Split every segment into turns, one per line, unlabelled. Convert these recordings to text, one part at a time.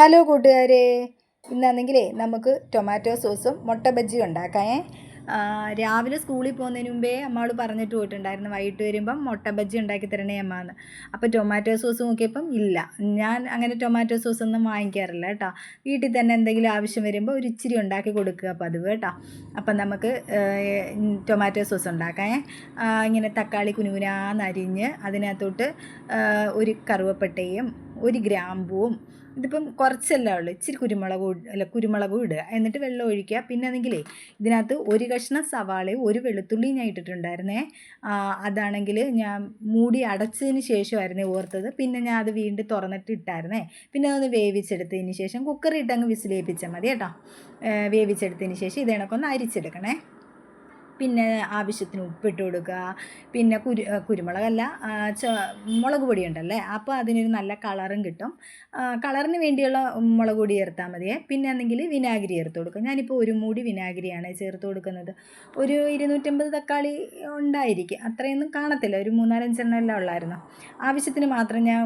Hello കൂട്ടുകാരെ. ഇന്നാണെങ്കിലേ നമുക്ക് tomato സോസും മുട്ട ബജ്ജിയും ഉണ്ടാക്കാമേ രാവിലെ സ്കൂളിൽ പോകുന്നതിന് മുമ്പേ അമ്മയോട് പറഞ്ഞിട്ട് പോയിട്ടുണ്ടായിരുന്നു വൈകിട്ട് വരുമ്പം മുട്ട ബജ്ജി ഉണ്ടാക്കി തരണേ അമ്മ എന്ന് അപ്പോൾ ടൊമാറ്റോ സോസ് നോക്കിയപ്പം ഇല്ല. ഞാൻ അങ്ങനെ ടൊമാറ്റോ സോസ് ഒന്നും വാങ്ങിക്കാറില്ല കേട്ടോ. വീട്ടിൽ തന്നെ എന്തെങ്കിലും ആവശ്യം വരുമ്പോൾ ഒരു ഇച്ചിരി ഉണ്ടാക്കി കൊടുക്കുക പതിവ് കേട്ടോ. അപ്പം നമുക്ക് ടൊമാറ്റോ സോസ് ഉണ്ടാക്കാം ഇങ്ങനെ തക്കാളി കുനുകുനാന്ന് അരിഞ്ഞ് അതിനകത്തോട്ട് ഒരു കറുവപ്പട്ടയും ഒരു ഗ്രാമ്പൂവും ഇതിപ്പം കുറച്ചല്ലേ ഉള്ളൂ. ഇച്ചിരി കുരുമുളക് അല്ല കുരുമുളകും ഇടുക. എന്നിട്ട് വെള്ളം ഒഴിക്കുക. പിന്നെ ആണെങ്കിലേ ഇതിനകത്ത് ഒരു കഷ്ണം സവാളയും ഒരു വെളുത്തുള്ളിയും ഞാൻ ഇട്ടിട്ടുണ്ടായിരുന്നേ. അതാണെങ്കിൽ ഞാൻ മൂടി അടച്ചതിന് ശേഷമായിരുന്നേ ഓർത്തത്. പിന്നെ ഞാൻ അത് വീണ്ടും തുറന്നിട്ട് ഇട്ടായിരുന്നേ. പിന്നെ അതൊന്ന് വേവിച്ചെടുത്തതിന് ശേഷം കുക്കറിൽ ഇട്ടങ്ങ് വിസിലേപ്പിച്ചാൽ മതി കേട്ടോ. വേവിച്ചെടുത്തതിന് ശേഷം ഇത് കണക്കൊന്ന് അരിച്ചെടുക്കണേ. പിന്നെ ആവശ്യത്തിന് ഉപ്പിട്ട് കൊടുക്കുക. പിന്നെ കുരു കുരുമുളകല്ല മുളക് പൊടി ഉണ്ടല്ലേ അപ്പോൾ അതിനൊരു നല്ല കളറും കിട്ടും. കളറിന് വേണ്ടിയുള്ള മുളക് പൊടി ചേർത്താൽ മതിയേ. പിന്നെ ആണെങ്കിൽ വിനാഗിരി ചേർത്ത് കൊടുക്കുക. ഞാനിപ്പോൾ ഒരു മൂടി വിനാഗിരിയാണ് ചേർത്ത് കൊടുക്കുന്നത്. ഒരു ഇരുന്നൂറ്റമ്പത് തക്കാളി ഉണ്ടായിരിക്കും. അത്രയൊന്നും കാണത്തില്ല. ഒരു മൂന്നാലഞ്ചെണ്ണം എല്ലാം ഉള്ളായിരുന്നു. ആവശ്യത്തിന് മാത്രം ഞാൻ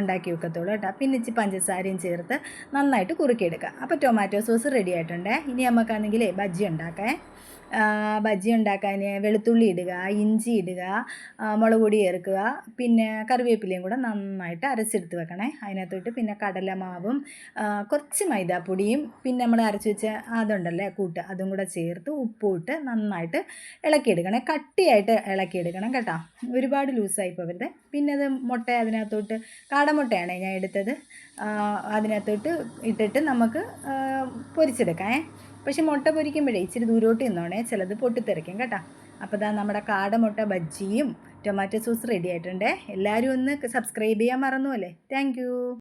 ഉണ്ടാക്കി വെക്കത്തുള്ളൂ കേട്ടോ. പിന്നെ ഇച്ചിരി പഞ്ചസാരയും ചേർത്ത് നന്നായിട്ട് കുറുക്കിയെടുക്കുക. അപ്പോൾ ടൊമാറ്റോ സോസ് റെഡി ആയിട്ടുണ്ടേ. ഇനി നമുക്കാണെങ്കിൽ ബജ്ജി ഉണ്ടാക്കാം. ബജ്ജി ഉണ്ടാക്കാൻ വെളുത്തുള്ളി ഇടുക ഇഞ്ചി ഇടുക മുളക് പൊടി ചേർക്കുക പിന്നെ കറിവേപ്പിലയും കൂടെ നന്നായിട്ട് അരച്ചെടുത്ത് വെക്കണേ. അതിനകത്തോട്ട് പിന്നെ കടലമാവും കുറച്ച് മൈദാപ്പൊടിയും പിന്നെ നമ്മൾ അരച്ച് വെച്ച അതുണ്ടല്ലേ കൂട്ട് അതും കൂടെ ചേർത്ത് ഉപ്പും ഇട്ട് നന്നായിട്ട് ഇളക്കിയെടുക്കണേ. കട്ടിയായിട്ട് ഇളക്കിയെടുക്കണം കേട്ടോ. ഒരുപാട് ലൂസായി പോകരുത്. പിന്നെ അത് മുട്ട അതിനകത്തോട്ട് കാടമുട്ടയാണ് ഞാൻ എടുത്തത്. അതിനകത്തോട്ട് ഇട്ടിട്ട് നമുക്ക് പൊരിച്ചെടുക്കാം. പക്ഷെ മുട്ട പൊരിക്കുമ്പോഴേ ഇച്ചിരി ദൂരോട്ട് നിന്നോണേ ചിലത് പൊട്ടിത്തെറിക്കും കേട്ടോ. അപ്പോൾ ഇതാ നമ്മുടെ കാടമുട്ട ബജ്ജിയും ടൊമാറ്റോ സോസ് റെഡി ആയിട്ടുണ്ട്. എല്ലാവരും ഒന്ന് സബ്സ്ക്രൈബ് ചെയ്യാൻ മറന്നു അല്ലേ താങ്ക്